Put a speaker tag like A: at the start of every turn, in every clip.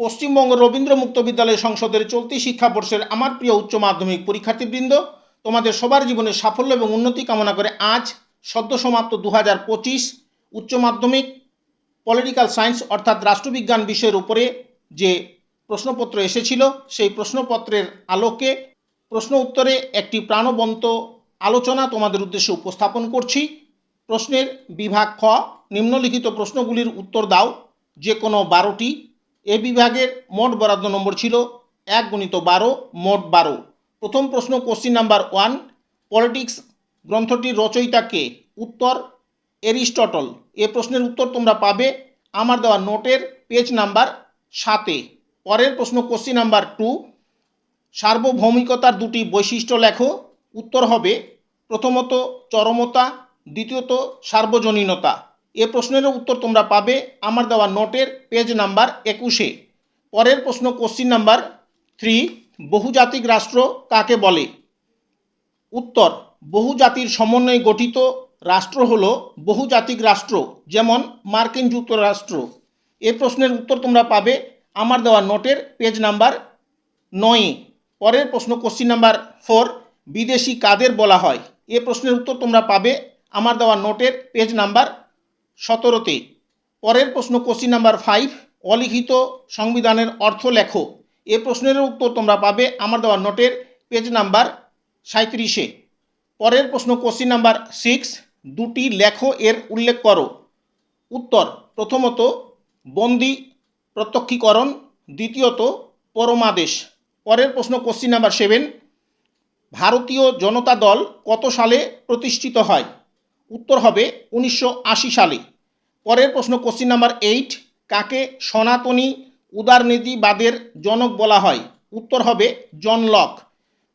A: পশ্চিমবঙ্গ রবীন্দ্র মুক্ত বিদ্যালয় সংসদের চলতি শিক্ষাবর্ষের আমার প্রিয় উচ্চ মাধ্যমিক পরীক্ষার্থীবৃন্দ, তোমাদের সবার জীবনে সাফল্য এবং উন্নতি কামনা করে আজ সদ্য সমাপ্ত দু হাজার পঁচিশ উচ্চ মাধ্যমিক পলিটিক্যাল সায়েন্স অর্থাৎ রাষ্ট্রবিজ্ঞান বিষয়ের উপরে যে প্রশ্নপত্র এসেছিল, সেই প্রশ্নপত্রের আলোকে প্রশ্ন উত্তরে একটি প্রাণবন্ত আলোচনা তোমাদের উদ্দেশ্যে উপস্থাপন করছি। প্রশ্নের বিভাগ খ, নিম্নলিখিত প্রশ্নগুলির উত্তর দাও, যে কোনো বারোটি। এ বিভাগের মোট বরাদ্দ নম্বর ছিল এক গুণিত বারো, মোট বারো। প্রথম প্রশ্ন কোশ্চিন নাম্বার ওয়ান পলিটিক্স গ্রন্থটির রচয়িতা কে? উত্তর, এরিস্টটল। এ প্রশ্নের উত্তর তোমরা পাবে আমার দেওয়া নোটের পেজ নাম্বার সাতে। পরের প্রশ্ন কোশ্চিন নাম্বার টু সার্বভৌমিকতার দুটি বৈশিষ্ট্য লেখো। উত্তর হবে প্রথমত চরমতা, দ্বিতীয়ত সার্বজনীনতা। এ প্রশ্নের উত্তর তোমরা পাবে আমার দেওয়া নোটের পেজ নাম্বার একুশে। পরের প্রশ্ন কোশ্চিন নাম্বার থ্রি বহুজাতিক রাষ্ট্র কাকে বলে? উত্তর, বহুজাতির সমন্বয়ে গঠিত রাষ্ট্র হল বহুজাতিক রাষ্ট্র, যেমন মার্কিন যুক্তরাষ্ট্র। এ প্রশ্নের উত্তর তোমরা পাবে আমার দেওয়া নোটের পেজ নাম্বার নয়ে। পরের প্রশ্ন কোশ্চিন নাম্বার ফোর বিদেশি কাদের বলা হয়? এ প্রশ্নের উত্তর তোমরা পাবে আমার দেওয়া নোটের পেজ নাম্বার সতেরোতে, পরের প্রশ্ন কোশ্চিন নাম্বার ফাইভ অলিখিত সংবিধানের অর্থ লেখো। এ প্রশ্নের উত্তর তোমরা পাবে আমার দেওয়া নোটের পেজ নাম্বার সাঁত্রিশে পরের প্রশ্ন কোশ্চিন নাম্বার সিক্স দুটি লেখো এর উল্লেখ করো। উত্তর, প্রথমত, বন্দি প্রত্যক্ষীকরণ, দ্বিতীয়ত, পরমাদেশ। পরের প্রশ্ন কোশ্চিন নাম্বার সেভেন ভারতীয় জনতা দল কত সালে প্রতিষ্ঠিত হয়? উত্তর হবে উনিশশো আশি সালে। পরের প্রশ্ন কোশ্চিন নাম্বার এইট কাকে সনাতনী উদারনীতিবাদের জনক বলা হয়? উত্তর হবে জন লক।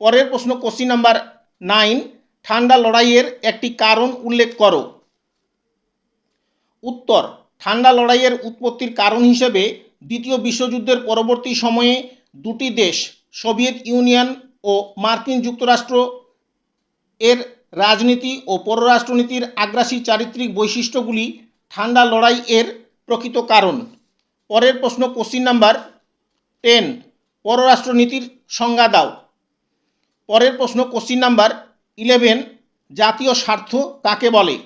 A: পরের প্রশ্ন কোশ্চিন নাম্বার নাইন ঠান্ডা লড়াইয়ের একটি কারণ উল্লেখ করো। উত্তর, ঠান্ডা লড়াইয়ের উৎপত্তির কারণ হিসেবে দ্বিতীয় বিশ্বযুদ্ধের পরবর্তী সময়ে দুটি দেশ, সোভিয়েত ইউনিয়ন ও মার্কিন যুক্তরাষ্ট্র, এর রাজনীতি ও পররাষ্ট্রনীতির আগ্রাসী চারিত্রিক বৈশিষ্ট্যগুলি ঠান্ডা লড়াই এর প্রকৃত কারণ। পরের প্রশ্ন কোশ্চিন নাম্বার টেন পররাষ্ট্রনীতির সংজ্ঞা দাও। পরের প্রশ্ন কোশ্চিন নাম্বার ইলেভেন জাতীয় স্বার্থ কাকে বলে?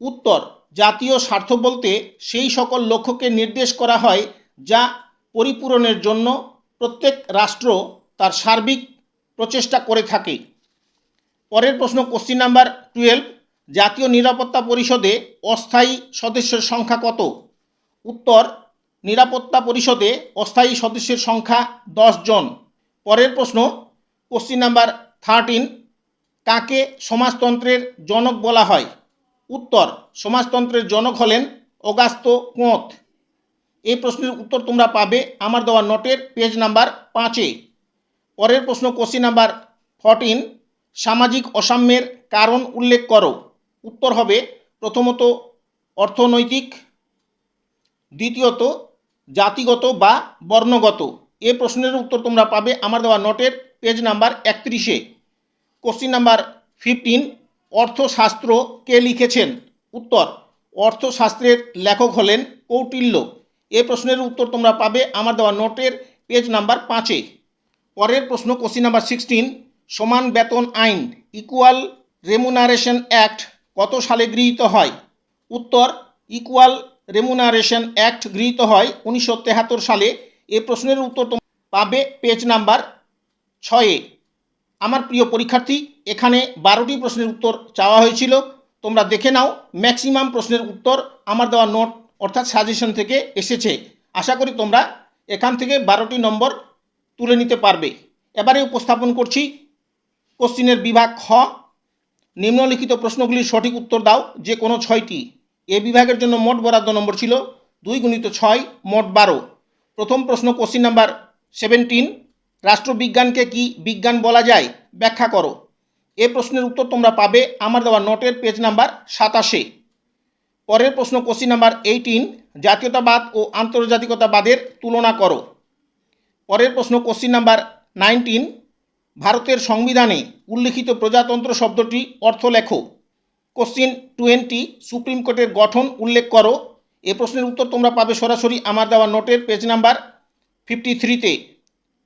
A: উত্তর, জাতীয় স্বার্থ বলতে সেই সকল লক্ষ্যকে নির্দেশ করা হয় যা পরিপূরণের জন্য প্রত্যেক রাষ্ট্র তার সার্বিক প্রচেষ্টা করে থাকে। পরের প্রশ্ন কোশ্চিন নাম্বার টুয়েলভ জাতীয় নিরাপত্তা পরিষদে অস্থায়ী সদস্যের সংখ্যা কত? উত্তর, নিরাপত্তা পরিষদে অস্থায়ী সদস্যের সংখ্যা দশ জন। পরের প্রশ্ন, কোশ্চিন নাম্বার থার্টিন কাকে সমাজতন্ত্রের জনক বলা হয়? উত্তর, সমাজতন্ত্রের জনক হলেন অগাস্ত কোঁত এই প্রশ্নের উত্তর তোমরা পাবে আমার দেওয়া নোটের পেজ নাম্বার পাঁচে। পরের প্রশ্ন, কোশ্চিন নাম্বার ফরটিন সামাজিক অসাম্যের কারণ উল্লেখ করো। উত্তর হবে প্রথমত অর্থনৈতিক, দ্বিতীয়ত জাতিগত বা বর্ণগত। এ প্রশ্নের উত্তর তোমরা পাবে আমার দেওয়া নোটের পেজ নাম্বার একত্রিশে। কোশ্চিন নাম্বার ফিফটিন অর্থশাস্ত্র কে লিখেছেন? উত্তর, অর্থশাস্ত্রের লেখক হলেন কৌটিল্য। এ প্রশ্নের উত্তর তোমরা পাবে আমার দেওয়া নোটের পেজ নাম্বার পাঁচে। পরের প্রশ্ন কোশ্চিন নাম্বার সিক্সটিন সমান বেতন আইন ইকুয়াল রেমুনারেশন অ্যাক্ট কত সালে গৃহীত হয়? উত্তর ইকুয়াল রেমুনারেশন অ্যাক্ট গৃহীত হয় উনিশশো সালে। এ প্রশ্নের উত্তর পাবে পেজ নাম্বার ছয়ে। আমার প্রিয় পরীক্ষার্থী, এখানে বারোটি প্রশ্নের উত্তর চাওয়া হয়েছিল। তোমরা দেখে নাও ম্যাক্সিমাম প্রশ্নের উত্তর আমার দেওয়া নোট অর্থাৎ সাজেশন থেকে এসেছে। আশা করি তোমরা এখান থেকে বারোটি নম্বর তুলে নিতে পারবে। এবারে উপস্থাপন করছি। কোশ্চিনের বিভাগ খ। নিম্নলিখিত প্রশ্নগুলির সঠিক উত্তর দাও। যে কোনো ছয়টি। এ বিভাগের জন্য মোট বরাদ্দ নম্বর ছিল দুই গুণিত ছয়, মোট বারো। প্রথম প্রশ্ন কোশ্চিন নাম্বার সেভেন্টিন। রাষ্ট্রবিজ্ঞানকে কি বিজ্ঞান বলা যায়? ব্যাখ্যা করো। এ প্রশ্নের উত্তর তোমরা পাবে আমার দেওয়া নোটের পেজ নাম্বার সাতাশে। পরের প্রশ্ন কোশ্চিন নাম্বার এইটিন, জাতীয়তাবাদ ও আন্তর্জাতিকতাবাদের তুলনা করো। পরের প্রশ্ন কোশ্চিন নাম্বার নাইনটিন ভারতের সংবিধানে উল্লিখিত প্রজাতন্ত্র শব্দটি অর্থ লেখো। কোশ্চিন টোয়েন্টি সুপ্রিম কোর্টের গঠন উল্লেখ করো। এ প্রশ্নের উত্তর তোমরা পাবে সরাসরি আমার দেওয়া নোটের পেজ নাম্বার ফিফটি থ্রিতে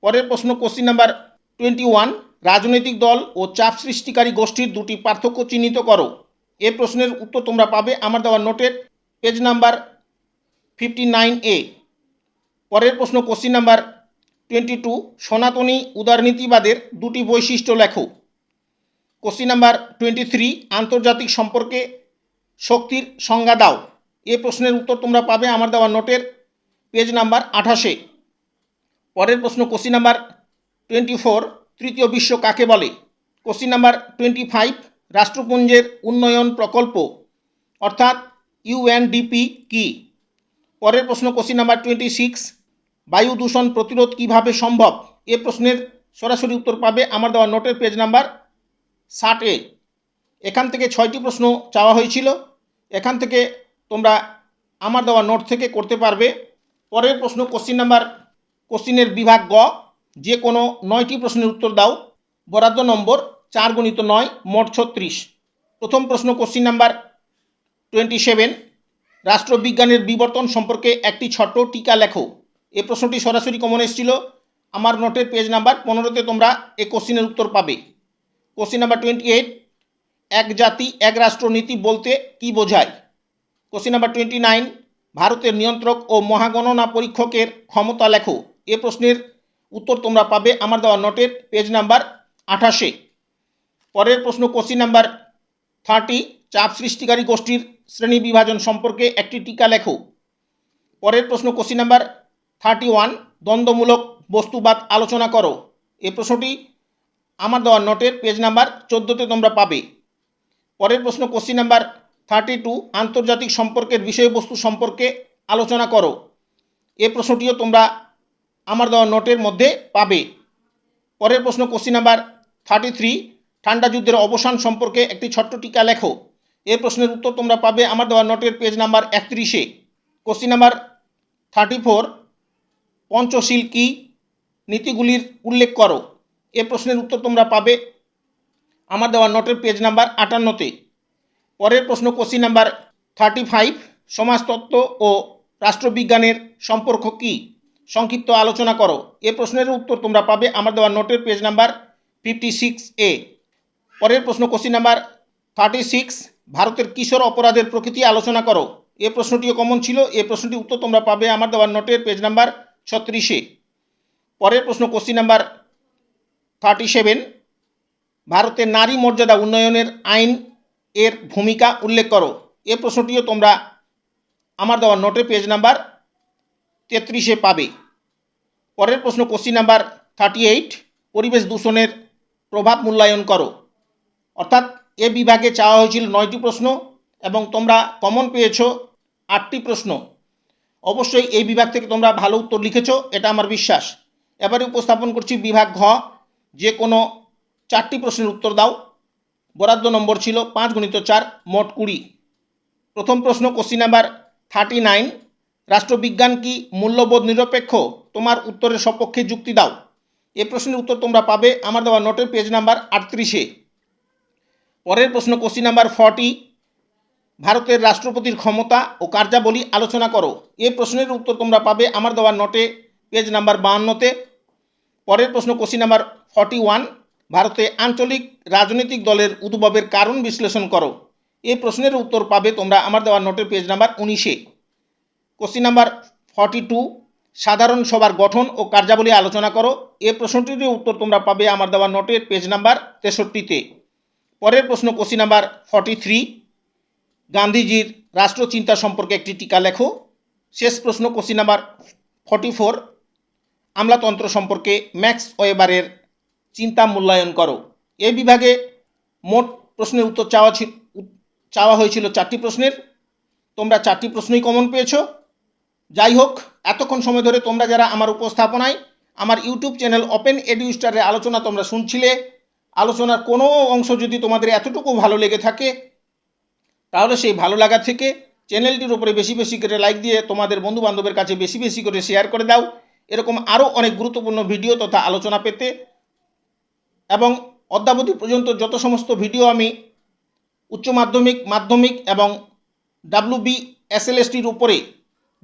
A: পরের প্রশ্ন কোশ্চিন নাম্বার টোয়েন্টি ওয়ান রাজনৈতিক দল ও চাপ সৃষ্টিকারী গোষ্ঠীর দুটি পার্থক্য চিহ্নিত করো। এ প্রশ্নের উত্তর তোমরা পাবে আমার দেওয়া নোটের পেজ নাম্বার ফিফটি নাইন এ পরের প্রশ্ন কোশ্চিন নাম্বার টোয়েন্টি টু সনাতনী উদারনীতিবাদের দুটি বৈশিষ্ট্য লেখো। কোশ্চিন নাম্বার টোয়েন্টি থ্রি, আন্তর্জাতিক সম্পর্কে শক্তির সংজ্ঞা দাও। এ প্রশ্নের উত্তর তোমরা পাবে আমার দেওয়া নোটের পেজ নাম্বার আঠাশে। পরের প্রশ্ন কোশ্চিন নাম্বার টোয়েন্টি ফোর, তৃতীয় বিশ্ব কাকে বলে? কোশ্চিন নাম্বার টোয়েন্টি ফাইভ, রাষ্ট্রপুঞ্জের উন্নয়ন প্রকল্প, অর্থাৎ ইউএনডিপি কি? পরের প্রশ্ন কোশ্চিন নাম্বার টোয়েন্টি সিক্স বায়ু দূষণ প্রতিরোধ কীভাবে সম্ভব? এ প্রশ্নের সরাসরি উত্তর পাবে আমার দেওয়া নোটের পেজ নাম্বার ষাট এ। এখান থেকে ছয়টি প্রশ্ন চাওয়া হয়েছিল। এখান থেকে তোমরা আমার দেওয়া নোট থেকে করতে পারবে। পরের প্রশ্ন কোশ্চিন নাম্বার কোশ্চিনের বিভাগ গ। যে কোনো নয়টি প্রশ্নের উত্তর দাও। বরাদ্দ নম্বর চার গণিত নয়, মোট ছত্রিশ। প্রথম প্রশ্ন কোশ্চিন নাম্বার টোয়েন্টি সেভেন রাষ্ট্রবিজ্ঞানের বিবর্তন সম্পর্কে একটি ছোট্ট টিকা লেখো। এ প্রশ্নটি সরাসরি কমন এসেছিল। আমার নোটের পেজ নাম্বার পনেরোতে তোমরা এ কোশ্চিনের উত্তর পাবে। কোশ্চিন নাম্বার টোয়েন্টি এইট এক জাতি, এক রাষ্ট্রনীতি বলতে কি বোঝায়? কোশ্চিন নাম্বার টোয়েন্টি নাইন ভারতের নিয়ন্ত্রক ও মহাগণনা পরীক্ষকের ক্ষমতা লেখো। এ প্রশ্নের উত্তর তোমরা পাবে আমার দেওয়া নোটের পেজ নাম্বার আঠাশে। পরের প্রশ্ন কোশ্চিন নাম্বার থার্টি চাপ সৃষ্টিকারী গোষ্ঠীর শ্রেণি বিভাজন সম্পর্কে একটি টিকা লেখো। পরের প্রশ্ন কোশ্চিন নাম্বার থার্টি ওয়ান, দ্বন্দ্বমূলক বস্তুবাদ আলোচনা করো। এ প্রশ্নটি আমার দেওয়া নোটের পেজ নাম্বার চোদ্দোতে তোমরা পাবে। পরের প্রশ্ন, কোশ্চিন নাম্বার থার্টি টু, আন্তর্জাতিক সম্পর্কের বিষয়বস্তু সম্পর্কে আলোচনা করো। এ প্রশ্নটিও তোমরা আমার দেওয়া নোটের মধ্যে পাবে। পরের প্রশ্ন, কোশ্চিন নাম্বার থার্টি থ্রি, ঠান্ডা যুদ্ধের অবসান সম্পর্কে একটি ছোট্ট টিকা লেখো। এ প্রশ্নের উত্তর তোমরা পাবে আমার দেওয়া নোটের পেজ নাম্বার একত্রিশে। Question number thirty four Panchsheel কি? নীতিগুলির উল্লেখ করো। এ প্রশ্নের উত্তর তোমরা পাবে। আমার দেওয়া নোটের পেজ নাম্বার আটান্নতে। পরের প্রশ্ন কোশ্চিন নাম্বার থার্টি ফাইভ সমাজতত্ত্ব ও রাষ্ট্রবিজ্ঞানের সম্পর্ক কি? সংক্ষিপ্ত আলোচনা করো। এ প্রশ্নের উত্তর তোমরা পাবে আমার দেওয়া নোটের পেজ নাম্বার ফিফটি সিক্স এ পরের প্রশ্ন কোশ্চিন নাম্বার থার্টি সিক্স ভারতের কিশোর অপরাধের প্রকৃতি আলোচনা করো। এ প্রশ্নটিও কমন ছিল। এ প্রশ্নটির উত্তর তোমরা পাবে আমার দেওয়ার নোটের পেজ নাম্বার ছত্রিশে। পরের প্রশ্ন কোশ্চিন নাম্বার থার্টি সেভেন ভারতের নারী মর্যাদা উন্নয়নের আইন এর ভূমিকা উল্লেখ করো। এ প্রশ্নটিও তোমরা আমার দেওয়া নোটের পেজ নাম্বার তেত্রিশে পাবে। পরের প্রশ্ন কোশ্চিন নাম্বার থার্টি এইট পরিবেশ দূষণের প্রভাব মূল্যায়ন করো। অর্থাৎ এ বিভাগে চাওয়া হয়েছিল নয়টি প্রশ্ন এবং তোমরা কমন পেয়েছ আটটি প্রশ্ন। অবশ্যই এই বিভাগ থেকে তোমরা ভালো উত্তর লিখেছো, এটা আমার বিশ্বাস। এবারে উপস্থাপন করছি বিভাগ ঘ, যে কোনো চারটি প্রশ্নের উত্তর দাও। বরাদ্দ নম্বর ছিল পাঁচ গণিত চার, মোট কুড়ি। প্রথম প্রশ্ন কোশ্চিন নাম্বার থার্টি নাইন রাষ্ট্রবিজ্ঞান কি মূল্যবোধ নিরপেক্ষ? তোমার উত্তরের সপক্ষে যুক্তি দাও। এ প্রশ্নের উত্তর তোমরা পাবে, আমার দেওয়া নোটের পেজ নাম্বার আটত্রিশে। পরের প্রশ্ন কোশ্চিন নাম্বার ফর্টি ভারতের রাষ্ট্রপতির ক্ষমতা ও কার্যাবলী আলোচনা করো। এ প্রশ্নের উত্তর তোমরা পাবে আমার দেওয়া নোটে, পেজ নাম্বার বাহান্নতে। পরের প্রশ্ন, কোশ্চিন নাম্বার ফর্টি ওয়ান। ভারতে আঞ্চলিক রাজনৈতিক দলের উদ্ভবের কারণ বিশ্লেষণ করো। এই প্রশ্নের উত্তর পাবে তোমরা আমার দেওয়া নোটের পেজ নাম্বার উনিশে। Question number forty two. সাধারণ সভার গঠন ও কার্যাবলী আলোচনা করো। এ প্রশ্নটির উত্তর তোমরা পাবে আমার দেওয়া নোটের পেজ নাম্বার তেষট্টিতে। পরের প্রশ্ন, কোশ্চিন নাম্বার ফর্টি থ্রি। গান্ধীজির রাষ্ট্রচিন্তা সম্পর্কে একটি টিকা লেখো। শেষ প্রশ্ন কোশ্চিন নাম্বার ফর্টি ফোর আমলাতন্ত্র সম্পর্কে ম্যাক্স ওয়েবারের চিন্তা মূল্যায়ন করো। এই বিভাগে মোট প্রশ্নের উত্তর চাওয়া ছিল চাওয়া হয়েছিল চারটি প্রশ্নের। তোমরা চারটি প্রশ্নই কমন পেয়েছ। যাই হোক, এতক্ষণ সময় ধরে তোমরা যারা আমার উপস্থাপনায়, আমার ইউটিউব চ্যানেল ওপেন এডিউস্টারের আলোচনা তোমরা শুনছিলে, আলোচনার কোনো অংশ যদি তোমাদের এতটুকু ভালো লেগে থাকে তাহলে সেই ভালো লাগা থেকে চ্যানেলটির উপরে বেশি বেশি করে লাইক দিয়ে তোমাদের বন্ধু বান্ধবের কাছে বেশি বেশি করে শেয়ার করে দাও। এরকম আরও অনেক গুরুত্বপূর্ণ ভিডিও তথা আলোচনা পেতে। এবং অদ্যাবধি পর্যন্ত যত সমস্ত ভিডিও আমি উচ্চ মাধ্যমিক মাধ্যমিক এবং ডাব্লু বি এসএলএসটির উপরে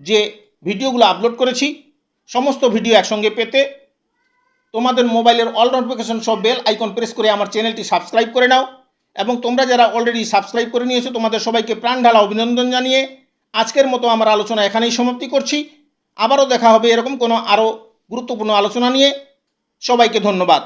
A: যে ভিডিওগুলো আপলোড করেছি, সমস্ত ভিডিও একসঙ্গে পেতে তোমাদের মোবাইলের অল নোটিফিকেশন সব বেল আইকন প্রেস করে আমার চ্যানেলটি সাবস্ক্রাইব করে নাও। এবং তোমরা যারা অলরেডি সাবস্ক্রাইব করে নিয়েছো, তোমাদের সবাইকে প্রাণ ঢালা অভিনন্দন জানিয়ে আজকের মতো আমার আলোচনা এখানেই সমাপ্তি করছি। আবারও দেখা হবে এরকম কোনো আরও গুরুত্বপূর্ণ আলোচনা নিয়ে। সবাইকে ধন্যবাদ।